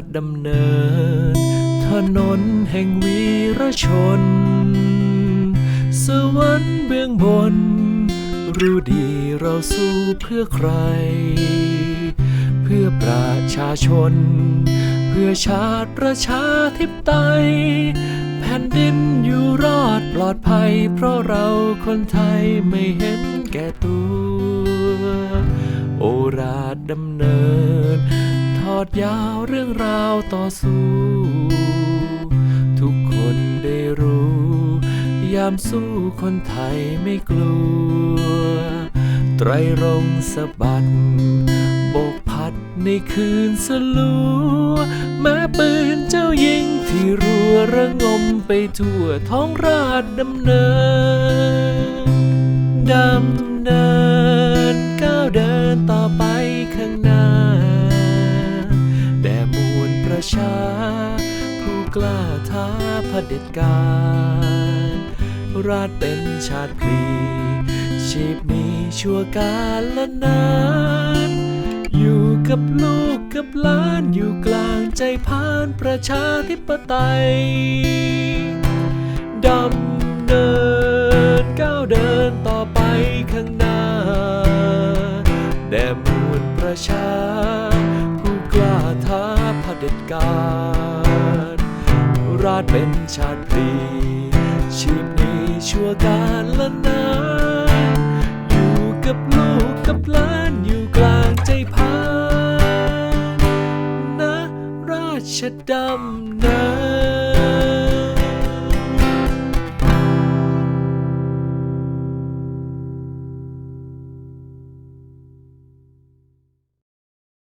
ดดำเนิน ถนนแห่งวีรชน สวรรค์เบื้องบน รู้ดีเราสู้เพื่อใคร เพื่อประชาชน เพื่อชาติประชาธิปไตย แผ่นดินอยู่รอดปลอดภัย เพราะเราคนไทยไม่เห็นแก่ตัว โอราดดำเนิน อดยาวเรื่องราวต่อสู้ ทุกคนได้รู้ ยามสู้คนไทยไม่กลัว ไตรรงสะบัดโบกพัดในคืนสลัวแม้ปืนเจ้ายิงที่รัวระงมไปทั่วท้องราชดำเนิน ดำเนินก้าวเดินต่อไป ชาผู้กล้าท้าเผด็จการ ราชเป็นชาติพลีชีพนี้ชั่วกาลละนาน อยู่กับลูกกับหลานอยู่กลางใจพานประชาธิปไตยดำเนินก้าวเดินต่อไปข้างหน้าแด่มวลประชา ผู้กล้าท้า เผด็จการราชเป็นชาติพลีชีพนี้ชั่วการละนานอยู่กับลูกกับหลานอยู่กลางใจพานนะราชดำเนิน